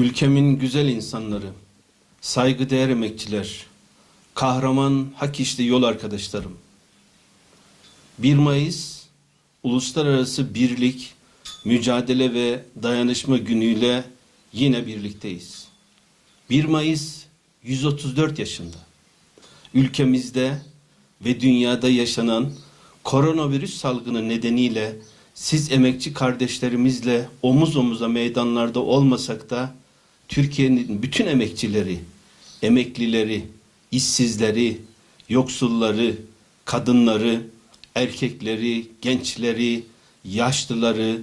Ülkemin güzel insanları, saygıdeğer emekçiler, kahraman hak işte yol arkadaşlarım. 1 Mayıs Uluslararası Birlik, Mücadele ve Dayanışma Günü'yle yine birlikteyiz. 1 Mayıs 134 yaşında. Ülkemizde ve dünyada yaşanan koronavirüs salgını nedeniyle siz emekçi kardeşlerimizle omuz omuza meydanlarda olmasak da Türkiye'nin bütün emekçileri, emeklileri, işsizleri, yoksulları, kadınları, erkekleri, gençleri, yaşlıları,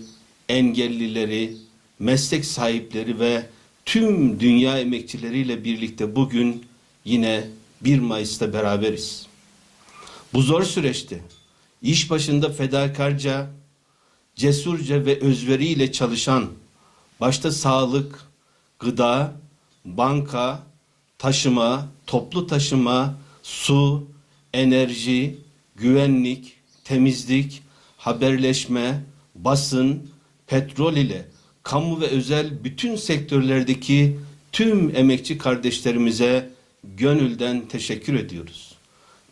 engellileri, meslek sahipleri ve tüm dünya emekçileriyle birlikte bugün yine 1 Mayıs'ta beraberiz. Bu zor süreçte iş başında fedakarca, cesurca ve özveriyle çalışan, başta sağlık, gıda, banka, taşıma, toplu taşıma, su, enerji, güvenlik, temizlik, haberleşme, basın, petrol ile kamu ve özel bütün sektörlerdeki tüm emekçi kardeşlerimize gönülden teşekkür ediyoruz.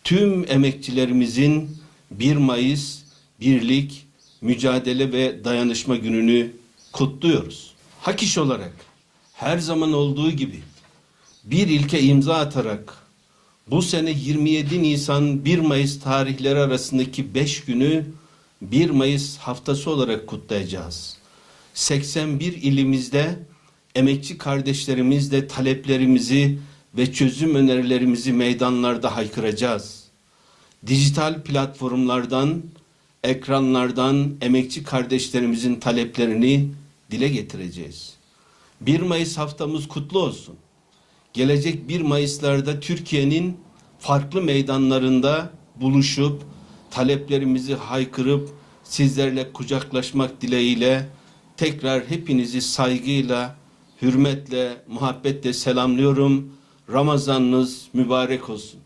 Tüm emekçilerimizin 1 Mayıs Birlik, Mücadele ve Dayanışma Günü'nü kutluyoruz. Hak iş olarak her zaman olduğu gibi bir ilke imza atarak bu sene 27 Nisan 1 Mayıs tarihleri arasındaki 5 günü 1 Mayıs haftası olarak kutlayacağız. 81 ilimizde emekçi kardeşlerimizle taleplerimizi ve çözüm önerilerimizi meydanlarda haykıracağız. Dijital platformlardan, ekranlardan emekçi kardeşlerimizin taleplerini dile getireceğiz. 1 Mayıs haftamız kutlu olsun. Gelecek 1 Mayıs'larda Türkiye'nin farklı meydanlarında buluşup taleplerimizi haykırıp sizlerle kucaklaşmak dileğiyle tekrar hepinizi saygıyla, hürmetle, muhabbetle selamlıyorum. Ramazanınız mübarek olsun.